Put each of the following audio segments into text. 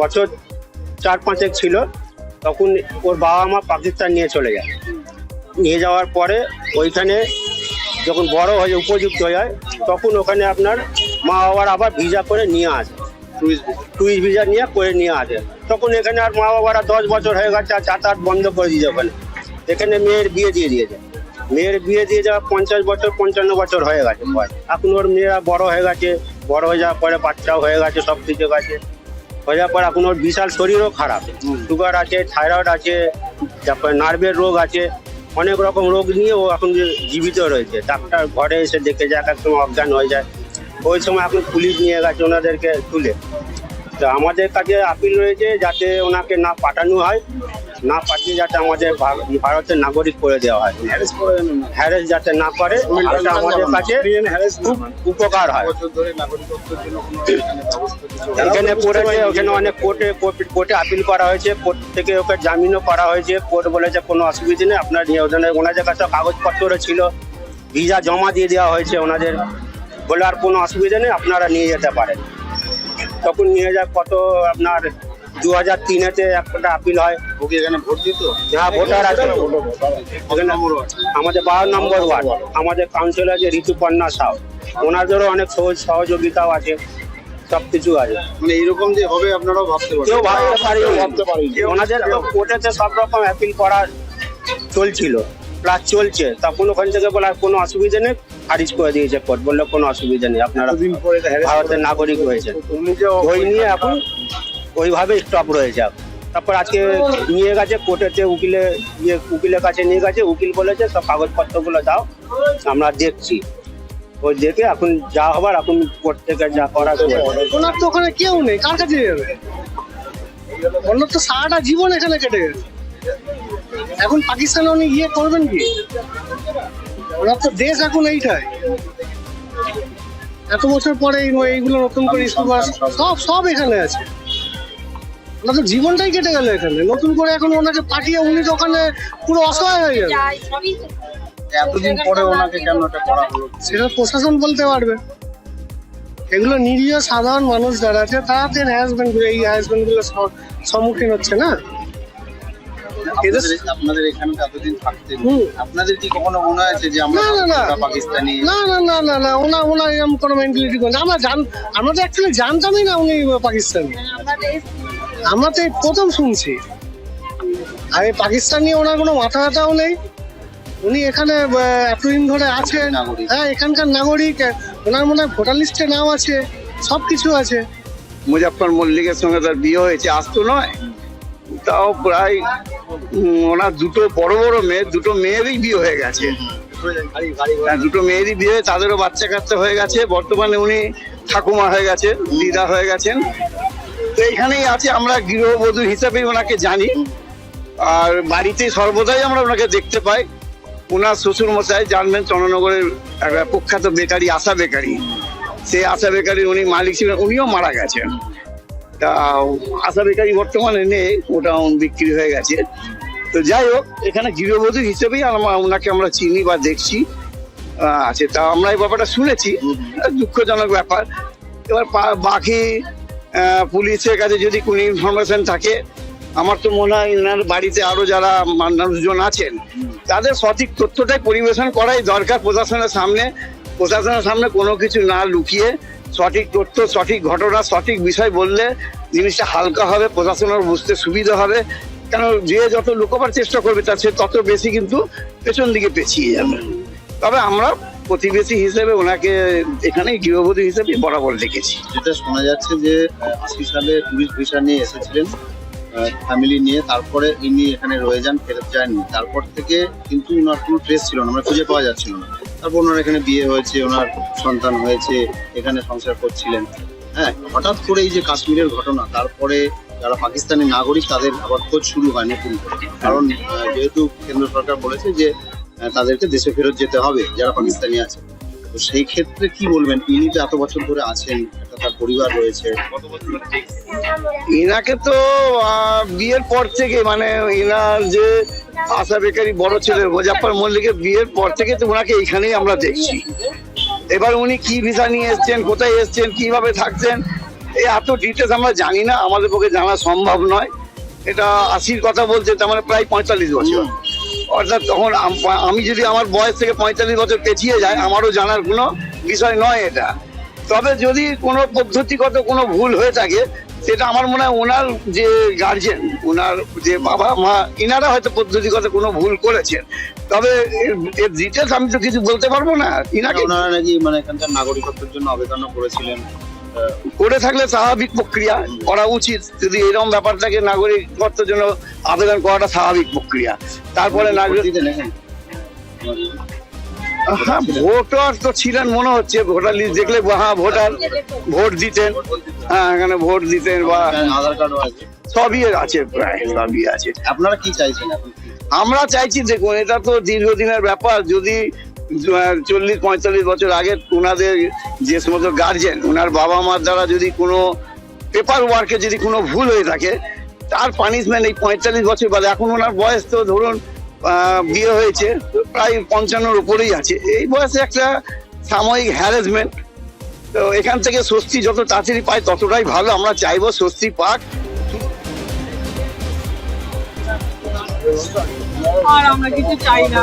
বছর চার পাঁচেক ছিল তখন ওর বাবা মা পাকিস্তান নিয়ে চলে যায়। নিয়ে যাওয়ার পরে ওইখানে যখন বড় হয়ে উপযুক্ত হয়ে যায় তখন ওখানে আপনার মা বাবার আবার ভিসা করে নিয়ে আসে। টুরিস্ট ভিসা নিয়ে করে নিয়ে আসে। তখন এখানে আর মা বাবারা দশ বছর হয়ে গেছে আর যাতায়াত বন্ধ করে দিয়েছে ওখানে। এখানে মেয়ের বিয়ে দিয়ে দিয়েছে। মেয়ের বিয়ে দিয়ে যাওয়া পঞ্চাশ বছর পঞ্চান্ন বছর হয়ে গেছে। এখন ওর মেয়েরা বড় হয়ে গেছে। বড় হয়ে যাওয়ার পরে বাচ্চাও হয়ে গেছে সব কিছু গেছে। হয়ে যাওয়ার পর এখন ওর বিশাল শরীরও খারাপ। সুগার আছে থাইরয়েড আছে তারপরে নার্ভের রোগ আছে অনেক রকম রোগ নিয়ে ও এখন যে জীবিত রয়েছে। ডাক্তার ঘরে এসে দেখে যায় এক সময় অজ্ঞান হয়ে যায়। ওই সময় এখন পুলিশ নিয়ে গেছে ওনাদেরকে তুলে। তো আমাদের কাছে আপিল রয়েছে যাতে ওনাকে না পাঠানো হয়। না পাঠিয়ে যাতে আমাদের ভারতের নাগরিক করে দেওয়া হয়। হ্যারেস যাতে না করে এটা আমাদের কাছে খুব উপকার হয়। এখানে পড়েছে ওখানে অনেক কোর্টে কোর্টে আপিল করা হয়েছে কোর্ট থেকে ওকে জামিনও করা হয়েছে। কোর্ট বলেছে কোনো অসুবিধা নেই আপনার ওখানে ওনাদের কাছে কাগজপত্র ছিল। ভিসা জমা দিয়ে দেওয়া হয়েছে ওনাদের। বলে আর কোনো অসুবিধা নেই আপনারা নিয়ে যেতে পারেন। তখন নিয়ে যায় কত আপনার দু হাজার তিনেতে একটা আপিল হয়। ওকে এখানে ভোট দিত? হ্যাঁ ভোটার আছে। এখানে আমাদের বারো নম্বর ওয়ার্ড আমাদের কাউন্সিলর আছে ঋতুপর্ণা সাউ ওনাদেরও অনেক সহজ সহযোগিতাও আছে। সব কিছু আছে। মানে এইরকম যে হবে আপনারাও ভাবতে কেউ ভাবতে পারি ভাবতে পারি ওনাদের তো কোর্টেতে সব রকম অ্যাপিল করা চলছিল। প্লাস চলছে। তখন ওখান থেকে বলা কোনো অসুবিধা নেই। খারিজ করে দিয়েছে কোর্ট। বলল কোনো অসুবিধা নেই। আপনারা ভারতের নাগরিক হয়েছে ওই নিয়ে এখন ওইভাবে স্টপ রয়ে এখন। তারপর আজকে নিয়ে গেছে কোর্টেতে উকিলে ইয়ে উকিলের কাছে নিয়ে গেছে উকিল বলেছে সব কাগজপত্রগুলো দাও আমরা দেখছি। ওই দেখে এখন যা হবার এখন কোর্ট থেকে যা করার ওনার তো ওখানে কেউ নেই কার কাছে যাবে? ওনার তো সারাটা জীবন এখানে কেটে গেছে। এখন পাকিস্তানে উনি গিয়ে করবেন কি? ওনার তো দেশ এখন এইটাই। এত বছর পরে এইগুলো নতুন করে স্কুল সব সব এখানে আছে। ওনার তো জীবনটাই কেটে গেল এখানে। নতুন করে এখন ওনাকে পাঠিয়ে উনি তো ওখানে পুরো অসহায় হয়ে যাবে এতদিন পরে ওনাকে কেন এটা করা হলো? সেটা প্রশাসন বলতে পারবে। এগুলো নিরীহ সাধারণ মানুষ যারা আছে তাদের হ্যারাসমেন্ট এই হ্যারাসমেন্টগুলো সম্মুখীন হচ্ছে না? আপনাদের- এখানে এতদিন থাকতেন। হুম। আপনাদের কি কখনো মনে হয়েছে যে আমরা না, না, না। আমরা পাকিস্তানি? না না না না না। ওনা ওনা এরকম কোনো মেন্টালিটি করে আমরা জান আমরা তো অ্যাকচুয়ালি জানতামই না উনি পাকিস্তানি। আমরা তো প্রথম শুনছি। আর এই পাকিস্তান নিয়ে ওনার কোনো মাথা ব্যথাও নেই। উনি এখানে এতদিন ধরে আছেন। হ্যাঁ এখানকার নাগরিক। ওনার মনে হয় ভোটার লিস্টে নাম আছে সব কিছু আছে। মুজাফর মল্লিকের সঙ্গে তার বিয়ে হয়েছে আজ তো নয়। তাও প্রায় ওনার দুটো বড় বড় মেয়ে দুটো মেয়েরই বিয়ে হয়ে গেছে। হ্যাঁ, দুটো মেয়েরই বিয়ে হয়ে তাদেরও বাচ্চা কাচ্চা হয়ে গেছে। বর্তমানে উনি ঠাকুমা হয়ে গেছেন দিদা হয়ে গেছেন। তো এইখানেই আছে, আমরা গৃহবধূ হিসাবেই ওনাকে জানি। আর বাড়িতে সর্বদাই আমরা ওনাকে দেখতে পাই। ওনার শ্বশুর মশাই জানবেন চন্দ্রনগরের প্রখ্যাত বেকারি আশা বেকারি। সেই আশা বেকারির উনি মালিক ছিলেন, উনিও মারা গেছেন। তা আশা বেকারি বর্তমানে নেই ওটা বিক্রি হয়ে গেছে। তো যাই হোক, এখানে গৃহবধূ হিসেবেই ওনাকে আমরা চিনি বা দেখছি। আছে, তা আমরা এই ব্যাপারটা শুনেছি। দুঃখজনক ব্যাপার। এবার বাকি পুলিশের কাছে যদি কোনো ইনফরমেশন থাকে, আমার তো মনে হয় ওনার বাড়িতে আরও যারা মানুষজন আছেন, তাদের সঠিক তথ্যটাই পরিবেশন করাই দরকার প্রশাসনের সামনে। প্রশাসনের সামনে কোনো কিছু না লুকিয়ে সঠিক তথ্য, সঠিক ঘটনা, সঠিক বিষয় বললে জিনিসটা হালকা হবে, প্রশাসনের বুঝতে সুবিধা হবে। কেন যে যত লুকোবার চেষ্টা করবে তার সে তত বেশি কিন্তু পেছন দিকে পেছিয়ে যাবে। তবে আমরা প্রতিবেশী হিসেবে ওনাকে এখানে গৃহবধূ হিসেবে বরাবর দেখেছি যেটা শোনা যাচ্ছে যে আশি সালে টুরিস্ট ভিসা নিয়ে এসেছিলেন ফ্যামিলি নিয়ে। তারপরে ইনি এখানে রয়ে যান, ফেরত যাননি তারপর থেকে কিন্তু ওনার কোনো ট্রেস ছিল না আমরা খুঁজে পাওয়া যাচ্ছিল না। তারপর ওনার এখানে বিয়ে হয়েছে, ওনার সন্তান হয়েছে, এখানে সংসার করছিলেন। হ্যাঁ হঠাৎ করে এই যে কাশ্মীরের ঘটনা, তারপরে যারা পাকিস্তানি নাগরিক, তাদের আবার খোঁজ শুরু হয় নতুন করে। কারণ যেহেতু কেন্দ্র সরকার বলেছে যে তাদেরকে দেশে ফেরত যেতে হবে যারা পাকিস্তানি আছে। তো সেই ক্ষেত্রে কি বলবেন? ইনি তো এত বছর ধরে আছেন একটা তার পরিবার রয়েছে। ইনাকে তো বিয়ের পর থেকে মানে ইনার যে আশা বেকারি বড় ছেলে মুজাফর মল্লিকের বিয়ের পর থেকে তো ওনাকে এইখানেই আমরা দেখছি। এবার উনি কি ভিসা নিয়ে এসছেন কোথায় এসছেন কীভাবে থাকছেন এই এত ডিটেলস আমরা জানি না আমাদের পক্ষে জানা সম্ভব নয়। এটা আশির কথা বলছে তার মানে প্রায় পঁয়তাল্লিশ বছর। অর্থাৎ তখন আমি যদি আমার বয়স থেকে পঁয়তাল্লিশ বছর পেছিয়ে যায় আমারও জানার কোনো বিষয় নয় এটা। তবে যদি কোনো পদ্ধতিগত কোনো ভুল হয়ে থাকে, সেটা আমার মনে হয় ওনার যে গার্জেন ওনার যে বাবা মা, ইনারা হয়তো পদ্ধতিগত কোনো ভুল করেছেন। তবে এর- ডিটেলস আমি তো কিছু বলতে পারব না। ইনাকে ওনারা নাকি মানে এখানকার নাগরিকত্বের জন্য আবেদনও করেছিলেন। করে থাকলে স্বাভাবিক প্রক্রিয়া করা উচিত। যদি এরকম ব্যাপারটাকে নাগরিকত্বের জন্য আবেদন করাটা স্বাভাবিক প্রক্রিয়া। তারপরে নাগরিক হ্যাঁ ভোটার তো ছিলেন মনে হচ্ছে। ভোটার লিস্ট দেখলে হ্যাঁ ভোটার ভোট দিতেন। হ্যাঁ এখানে ভোট দিতেন বা আধার কার্ড সবই আছে প্রায় সবই আছে। আপনারা কি চাইছেন আমরা চাইছি দেখুন এটা তো দীর্ঘদিনের ব্যাপার। যদি চল্লিশ পঁয়তাল্লিশ বছর আগে ওনাদের যে সমস্ত গার্জেন ওনার বাবা মার দ্বারা যদি কোনো পেপার ওয়ার্কে যদি কোনো ভুল হয়ে থাকে তার পানিশমেন্ট এই পঁয়তাল্লিশ বছর বাদে। এখন ওনার বয়স তো ধরুন বিয়ে হয়েছে প্রায় পঞ্চান্নর উপরেই আছে। এই বয়সে একটা সাময়িক হ্যারাসমেন্ট তো এখান থেকে স্বস্তি যত তাড়াতাড়ি পায় ততটাই ভালো। আমরা চাইব স্বস্তি পাক। আর আমরা কিছু চাই না।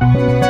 Thank you.